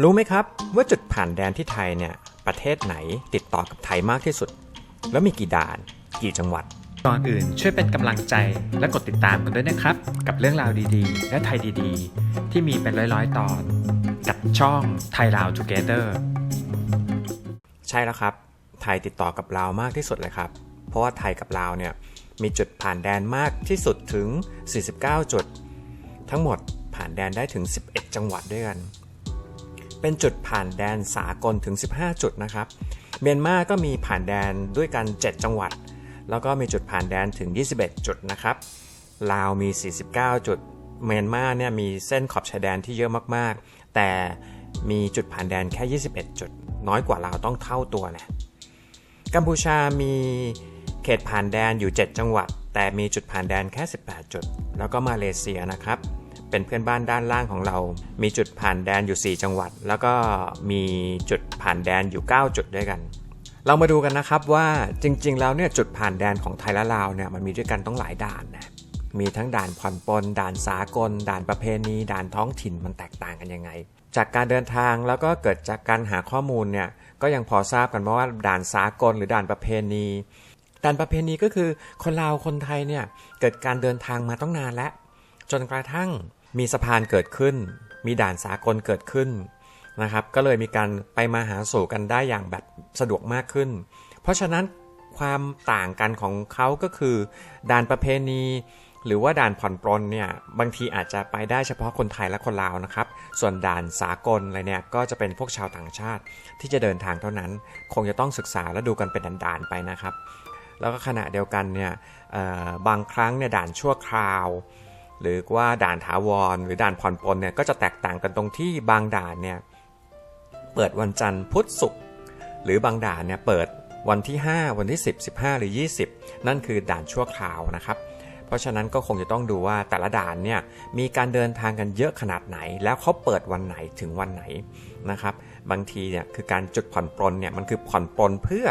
รู้ไหมครับว่าจุดผ่านแดนที่ไทยเนี่ยประเทศไหนติดต่อกับไทยมากที่สุด แล้วมีกี่ด่าน กี่จังหวัด ก่อนอื่นช่วยเป็นกำลังใจและกดติดตามกันด้วยนะครับ กับเรื่องราวดีๆ และไทยดีๆ ที่มีเป็นร้อยๆ ตอน กับช่องไทยลาว Together ใช่แล้วครับ ไทยติดต่อกับลาวมากที่สุดเลยครับ เพราะว่าไทยกับลาวเนี่ยมีจุดผ่านแดนมากที่สุดถึง 49 จุด ทั้งหมดผ่านแดนได้ถึง 11 จังหวัดด้วยกัน เป็นจุดผ่านแดนสากลถึง 15 จุดนะครับ เมียนมาก็มีผ่านแดนด้วยกัน 7 จังหวัด แล้วก็มีจุดผ่านแดนถึง 21 จุดนะครับ ลาวมี 49 จุด เมียนมาเนี่ยมีเส้นขอบชายแดนที่เยอะมากๆ แต่มีจุดผ่านแดนแค่ 21 จุด น้อยกว่าลาวต้องเท่าตัวนะ กัมพูชามีเขตผ่านแดนอยู่ 7 จังหวัด แต่มีจุดผ่านแดนแค่ 18 จุด แล้วก็มาเลเซียนะครับ เป็นเพื่อนบ้านด้านล่างของเรา มีจุดผ่านแดนอยู่ 4 จังหวัด แล้วก็มีจุดผ่านแดนอยู่ 9 จุดด้วยกัน เรามาดูกันนะครับว่าจริง ๆ แล้วเนี่ยจุดผ่านแดนของไทยและลาวเนี่ยมันมีด้วยกันต้องหลายด่านนะมีทั้งด่านผ่อนปลนด่านสากล ด่านประเพณี ด่านท้องถิ่นมันแตกต่างกันยังไง จากการเดินทางแล้วก็เกิดจากการหาข้อมูลเนี่ยก็ยังพอทราบกันว่าด่านสากลหรือด่านประเพณี ด่านประเพณีก็คือคนลาวคนไทยเนี่ยเกิดการเดินทางมาต้องนานแล้ว จนกระทั่ง มีสะพานเกิดขึ้น มีด่านสากลเกิดขึ้นนะครับ ก็เลยมีการไปมาหาสู่กันได้อย่างแบบสะดวกมากขึ้น เพราะฉะนั้นความต่างกันของเขาก็คือ ด่านประเพณี หรือว่าด่านผ่อนปลนเนี่ยบางทีอาจจะไปได้เฉพาะคนไทยและคนลาวนะครับ ส่วนด่านสากลอะไรเนี่ยก็จะเป็นพวกชาวต่างชาติที่จะเดินทางเท่านั้น คงจะต้องศึกษาและดูกันเป็นด่านๆไปนะครับ แล้วก็ขณะเดียวกันเนี่ยบางครั้งเนี่ยด่านชั่วคราว หรือว่าด่านถาวร หรือด่านผ่อนปลนเนี่ยก็จะแตกต่างกันตรงที่บางด่านเนี่ยเปิดวันจันทร์พุธศุกร์หรือบางด่านเนี่ยเปิดวันที่ 5 วันที่ 10 15 หรือ 20 นั่นคือด่านชั่วคราวนะครับ เพราะฉะนั้นก็คงจะต้องดูว่าแต่ละด่านเนี่ยมีการเดินทางกันเยอะขนาดไหน แล้วเขาเปิดวันไหนถึงวันไหนนะครับบางทีเนี่ยคือการจุดผ่อนปลนเนี่ยมันคือผ่อนปลนเพื่อ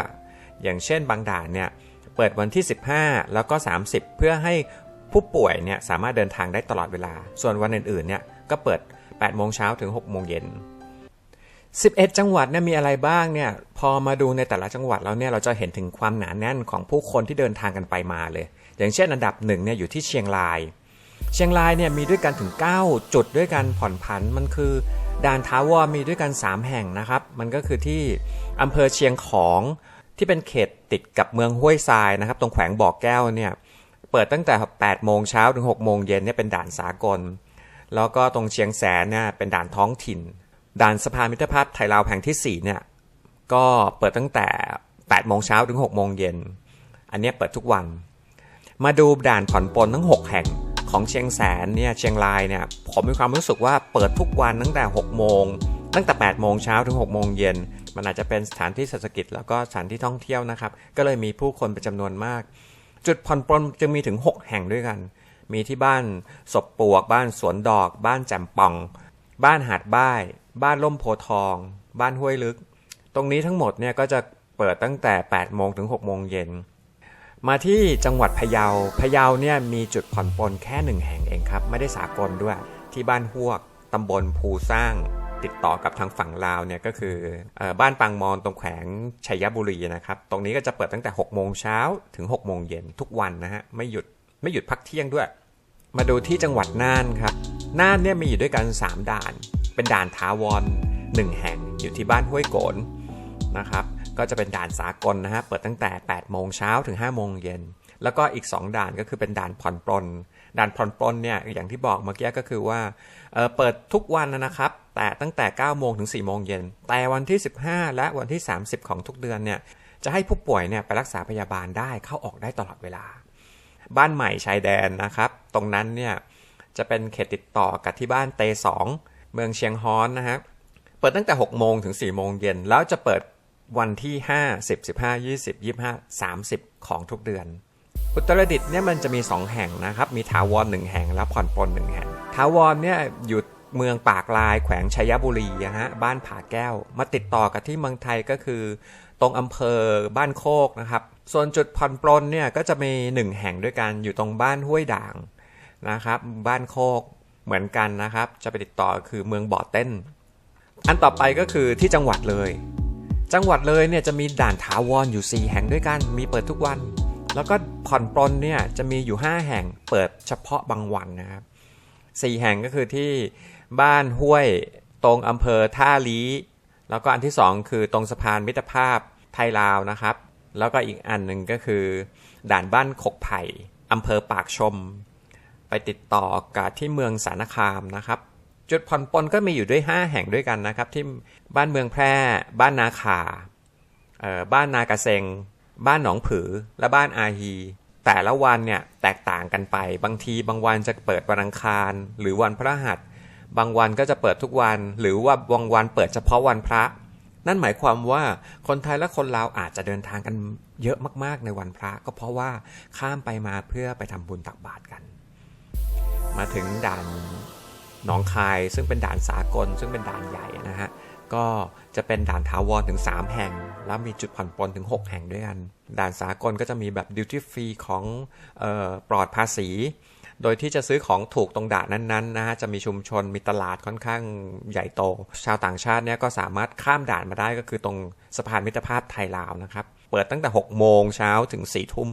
อย่างเช่นบางด่านเนี่ยเปิดวันที่ 15 แล้วก็ 30 เพื่อให้ ผู้ป่วยเนี่ยสามารถเดินทางได้ตลอดเวลา ส่วนวันอื่นๆเนี่ยก็เปิด 8 โมงเช้าถึง 6 โมงเย็น 11 จังหวัดเนี่ยมีอะไรบ้างเนี่ยพอมาดูในแต่ละจังหวัดแล้วเนี่ยเราจะเห็นถึงความหนาแน่นของผู้คนที่เดินทางกันไปมาเลย อย่างเช่นอันดับหนึ่งเนี่ยอยู่ที่เชียงราย เชียงรายเนี่ยมีด้วยกันถึง 9 จุดด้วยกันผ่อนผันมันคือด่านท้าวรมีด้วยกัน 3 แห่งนะครับ มันก็คือที่อำเภอเชียงของที่เป็นเขตติดกับเมืองห้วยทรายนะครับ ตรงแขวงบ่อแก้วเนี่ย เปิดตั้งแต่ 8 โมงเช้าถึง 6 โมงเย็นเนี่ยเป็นด่านสากล แล้วก็ตรงเชียงแสนเนี่ยเป็นด่านท้องถิ่น ด่านสะพานมิตรภาพไทยลาวแห่งที่4เนี่ยก็เปิดตั้งแต่ 8 โมงเช้าถึง 6 โมงเย็น อันนี้เปิดทุกวัน มาดูด่านผ่อนปลนทั้ง 6 แห่งของเชียงแสนเนี่ยเชียงรายเนี่ยผมมีความรู้สึกว่าเปิดทุกวันตั้งแต่ 6 โมง ตั้งแต่ 8 โมงเช้าถึง 6 โมงเย็น มันอาจจะเป็นสถานที่เศรษฐกิจแล้วก็สถานที่ท่องเที่ยวนะครับ ก็เลยมีผู้คนเป็นจำนวนมาก จุดผ่อนปลนจึงมีถึง 6 แห่งด้วยกัน มีที่บ้านศพปวก บ้านสวนดอก บ้านแจ่มป่อง บ้านหาดบ้าย บ้านล่มโพทอง บ้านห้วยลึก ตรงนี้ทั้งหมดเนี่ยก็จะเปิดตั้งแต่ 8 โมงถึง 6 โมงเย็น มาที่จังหวัดพะเยา พะเยาเนี่ยมีจุดผ่อนปลนแค่หนึ่งแห่งเองครับ ไม่ได้สากลด้วย ที่บ้านฮวกตำบลภูสร้าง ติดต่อกับทางฝั่งลาวเนี่ยก็คือออบ้านปางมอนตรงแขวงชัยบุรีนะครับ ตรงนี้ก็จะเปิดตั้งแต่6โมงเช้าถึง6โมงเย็นทุกวันนะฮะไม่หยุดไม่หยุดพักเที่ยงด้วย มาดูที่จังหวัดน่านครับน่านเนี่ยมีอยู่ด้วยกัน 3 ด่าน เป็นด่านถาวร1แห่งอยู่ที่บ้านห้วยโกนนะครับก็จะเป็นด่านสากลนะฮะเปิดตั้งแต่8โมงเช้าถึง5โมงเย็นแล้วก็อีก 2 ด่านก็คือเป็นด่านผ่อนปลนด่านผ่อนปลนเนี่ยอย่างที่บอกเมื่อกี้ก็คือว่าเอเปิดทุกวันนะครับ แต่ตั้งแต่ 9 โมงถึง 4 โมงเย็น แต่วันที่ 15 และวันที่ 30 ของทุกเดือนเนี่ย จะให้ผู้ป่วยเนี่ยไปรักษาพยาบาลได้เข้าออกได้ตลอดเวลา บ้านใหม่ชายแดนนะครับ ตรงนั้นเนี่ยจะเป็นเขตติดต่อกับที่บ้านเตสองเมืองเชียงฮอนนะฮะ เปิดตั้งแต่ 6 โมงถึง 4 โมงเย็น แล้วจะเปิดวันที่ 5 10 15 20 25 30 ของทุกเดือน อุตรดิตถ์เนี่ยมันจะมี 2 แห่งนะครับ มีถาวร1แห่งและผ่อนปลน1แห่ง ถาวรเนี่ยอยู่ เมืองปากลายแขวงชัยบุรีนะฮะบ้านผาแก้ว มาติดต่อกับที่เมืองไทยก็คือ ตรงอำเภอบ้านโคกนะครับส่วนจุดผ่อนปลนเนี่ยก็จะมี1แห่งด้วยกันอยู่ตรงบ้านห้วยด่างนะครับ บ้านโคกเหมือนกันนะครับ จะไปติดต่อคือเมืองบ่อเต้น อันต่อไปก็คือที่จังหวัดเลย จังหวัดเลยเนี่ยจะมีด่านถาวรอยู่ 4 แห่งด้วยกัน มีเปิดทุกวัน แล้วก็ผ่อนปลนเนี่ยจะมีอยู่ 5 แห่งเปิดเฉพาะบางวันนะครับ 4 แห่งก็คือที่บ้านห้วยตรงอำเภอท่าลีแล้วก็อันที่ 2 คือตรงสะพานมิตรภาพไทยลาวนะครับ แล้วก็อีกอันหนึ่งก็คือ ด่านบ้านขกไผ่อำเภอปากชม ไปติดต่อกับที่เมืองสารคามนะครับ จุดผ่อนปลนก็มีอยู่ด้วย 5 แห่งด้วยกันนะครับ ที่บ้านเมืองแพร่ บ้านนาขาบ้านนากระเซงบ้านหนองผือ และบ้านอาฮี แต่ละวันเนี่ยแตกต่างกันไป บางทีบางวันจะเปิดวันอังคาร หรือวันพระหัส บางวันก็จะเปิดทุกวัน หรือว่าบางวันเปิดเฉพาะวันพระ นั่นหมายความว่าคนไทยและคนลาวอาจจะเดินทางกันเยอะมากๆในวันพระ ก็เพราะว่าข้ามไปมาเพื่อไปทำบุญตักบาตรกัน มาถึงด่านหนองคายซึ่งเป็นด่านสากล ซึ่งเป็นด่านใหญ่นะฮะก็จะเป็นด่านถาวรถึง 3 แห่ง แล้วมีจุดผ่อนปลนถึง 6 แห่งด้วยกัน ด่านสากลก็จะมีแบบดิวตี้ฟรีของออปลอดภาษี โดยที่จะซื้อของถูกตรงด่านนั้นๆนะฮะจะมีชุมชนมีตลาดค่อนข้างใหญ่โต ชาวต่างชาติเนี่ยก็สามารถข้ามด่านมาได้ก็คือตรงสะพานมิตรภาพไทยลาวนะครับ เปิดตั้งแต่ 6 โมงเช้าถึง 4 ทุ่ม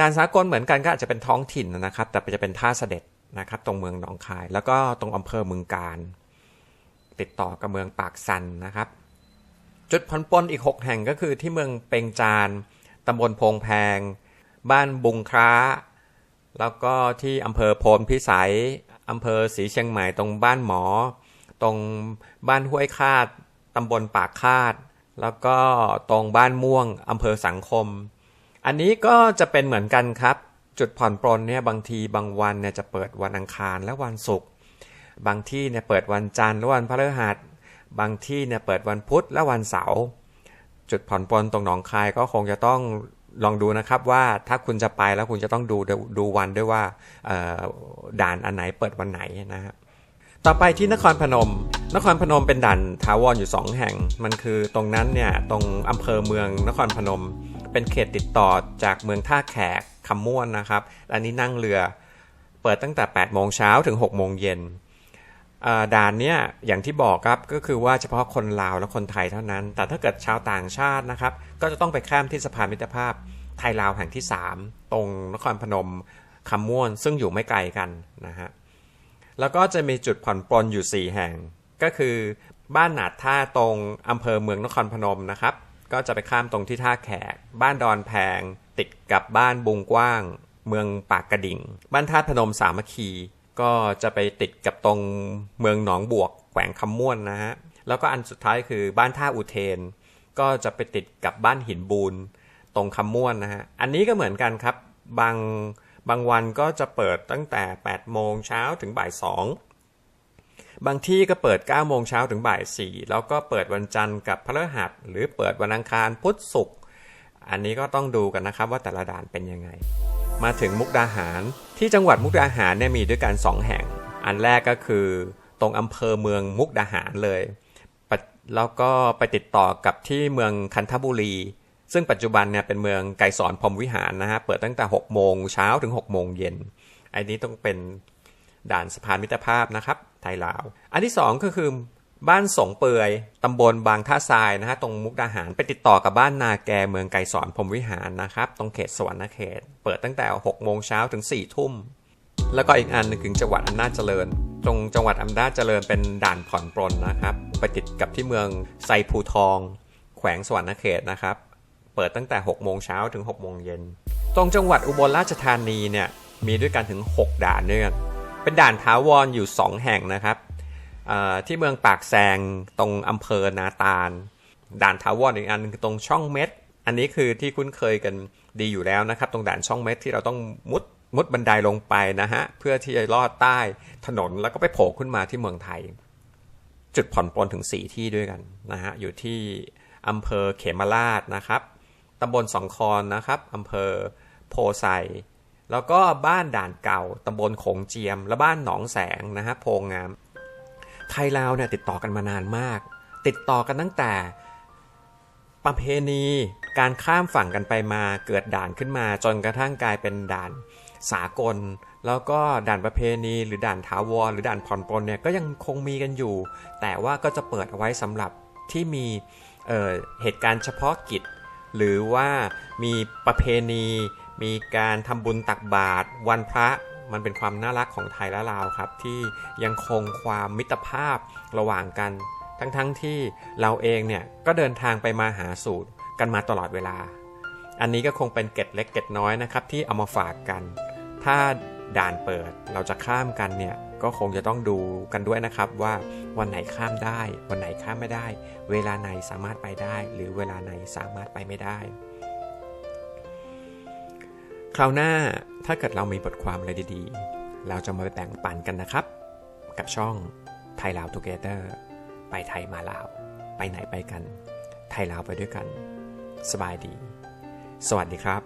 ด่านสากลเหมือนกันก็อาจจะเป็นท้องถิ่นนะครับ แต่จะเป็นท่าเสด็จนะครับ ตรงเมืองหนองคาย แล้วก็ตรงอำเภอเมืองการ ติดต่อกับเมืองปากซันนะครับ จุดผ่อนปลนอีก 6 แห่งก็คือที่เมืองเปงจาน ตำบลพงแพง บ้านบุงคร้า แล้วก็ที่อำเภอโพนพิสัยอำเภอศรีเชียงใหม่ตรงบ้านหมอ ตรงบ้านห้วยคาดตำบลปากคาด แล้วก็ตรงบ้านม่วงอำเภอสังคม อันนี้ก็จะเป็นเหมือนกันครับ จุดผ่อนปลนเนี่ยบางทีบางวันเนี่ยจะเปิดวันอังคารและวันศุกร์บางที่เนี่ยเปิดวันจันทร์และวันพฤหัสบางที่เนี่ยเปิดวันพุธและวันเสาร์ จุดผ่อนปลนตรงหนองคายก็คงจะต้องลองดูนะครับว่าถ้าคุณจะไปแล้วคุณจะต้องดูดูวันด้วยว่าด่านอันไหนเปิดวันไหนนะฮะต่อไปที่นครพนม นครพนมเป็นด่านถาวรอยู่ 2 แห่ง มันคือตรงนั้นเนี่ยตรงอำเภอเมืองนครพนม เป็นเขตติดต่อจากเมืองท่าแขกคำม่วนนะครับ อันนี้นั่งเรือ เปิดตั้งแต่ 8 โมงเช้าถึง 6 โมงเย็น ด่านเนี่ยอย่างที่บอกครับก็คือว่าเฉพาะคนลาวและคนไทยเท่านั้น แต่ถ้าเกิดชาวต่างชาตินะครับ ก็จะต้องไปข้ามที่สะพานมิตรภาพไทยลาวแห่งที่ 3 ตรงนครพนมคำม่วนซึ่งอยู่ไม่ไกลกันนะฮะแล้วก็จะมีจุดผ่อนปลนอยู่ 4 แห่ง ก็คือบ้านหนาดท่าตรงอำเภอเมืองนครพนมนะครับ ก็จะไปข้ามตรงที่ท่าแขก บ้านดอนแพง ติดกับบ้านบุงกว้าง เมืองปากกระดิ่ง บ้านท่าพนมสามัคคี ก็จะไปติดกับตรงเมืองหนองบวกแขวงคำม่วนนะฮะ แล้วก็อันสุดท้ายคือบ้านท่าอุเทน ก็จะไปติดกับบ้านหินบูนตรงคำม่วนนะฮะ อันนี้ก็เหมือนกันครับ บางบางวันก็จะเปิดตั้งแต่ 8 โมงเช้าถึงบ่าย 2 บางที่ก็เปิด 9 โมงเช้าถึงบ่าย 4 แล้วก็เปิดวันจันทร์กับพฤหัส หรือเปิดวันอังคารพุธศุกร์ อันนี้ก็ต้องดูกันนะครับว่าแต่ละด่านเป็นยังไง มาถึงมุกดาหาร ที่จังหวัดมุกดาหารเนี่ยมีด้วยกัน2แห่ง อันแรกก็คือตรงอำเภอเมืองมุกดาหารเลยแล้วก็ไปติดต่อกับที่เมืองคันธบุรี ซึ่งปัจจุบันเนี่ยเป็นเมืองไกรสอนพรมวิหารนะฮะเปิดตั้งแต่6โมงเช้าถึง6โมงเย็นอันนี้ต้องเป็นด่านสะพานมิตรภาพนะครับไทยลาว อันที่ 2 ก็คือ บ้านสงเปือยตำบลบางท่าทรายนะฮะตรงมุกดาหารไปติดต่อกับบ้านนาแกเมืองไกรสอนพรมวิหารนะครับ ตรงเขตสวรรณเขต เปิดตั้งแต่6โมงเช้าถึง4ทุ่ม แล้วก็อีกอันหนึงถึงจังหวัดอำนาจเจริญ ตรงจังหวัดอำนาจเจริญเป็นด่านผ่อนปลนนะครับ ไปติดกับที่เมืองไซภูทอง แขวงสวรรณเขตนะครับ เปิดตั้งแต่6โมงเช้าถึง6โมงเย็นตรงจังหวัดอุบลราชธานีเนี่ยมีด้วยกันถึง 6 ด่านด้วยกันเป็นด่านท้าวรอยู่ 2 แห่งนะครับ ที่เมืองปากแซงตรงอำเภอนาตาล ด่านทาวรอีกอันนึงคือตรงช่องเม็ด อันนี้คือที่คุ้นเคยกันดีอยู่แล้วนะครับ ตรงด่านช่องเม็ดที่เราต้องมุดมุดบันไดลงไปนะฮะ เพื่อที่จะลอดใต้ถนนแล้วก็ไปโผล่ขึ้นมาที่เมืองไทย จุดผ่อนปลนถึง 4 ที่ด้วยกันนะฮะ อยู่ที่อำเภอเขมราชนะครับตำบลสองคอนนะครับอำเภอโพไซแล้วก็บ้านด่านเก่าตำบลโขงเจียม และบ้านหนองแสงนะฮะโพงาม ไทยลาวเนี่ยติดต่อกันมานานมาก ติดต่อกันตั้งแต่ประเพณีการข้ามฝั่งกันไปมาเกิดด่านขึ้นมาจนกระทั่งกลายเป็นด่านสากล แล้วก็ด่านประเพณีหรือด่านถาวรหรือด่านผ่อนปลนเนี่ยก็ยังคงมีกันอยู่ แต่ว่าก็จะเปิดเอาไว้สำหรับที่มีเเหตุการณ์เฉพาะกิจ หรือว่ามีประเพณี มีการทำบุญตักบาตรวันพระ มันเป็นความน่ารักของไทยและลาวครับ ที่ยังคงความมิตรภาพระหว่างกัน ทั้งๆทที่เราเองเนี่ยก็เดินทางไปมาหาสู่กันมาตลอดเวลา อันนี้ก็คงเป็นเกร็ดเล็กเกร็ดน้อยนะครับที่เอามาฝากกัน ถ้าด่านเปิดเราจะข้ามกันเนี่ยก็คงจะต้องดูกันด้วยนะครับว่าวันไหนข้ามได้ วันไหนข้ามไม่ได้ เวลาไหนสามารถไปได้ หรือเวลาไหนสามารถไปไม่ได้ คราวหน้าถ้าเกิดเรามีบทความอะไรดีๆ เราจะมาแบ่งปันกันนะครับ กับช่องไทยลาวตูเกเตอร์ไปไทยมาลาว ไปไหนไปกัน ไทยลาวไปด้วยกัน สบายดี สวัสดีครับ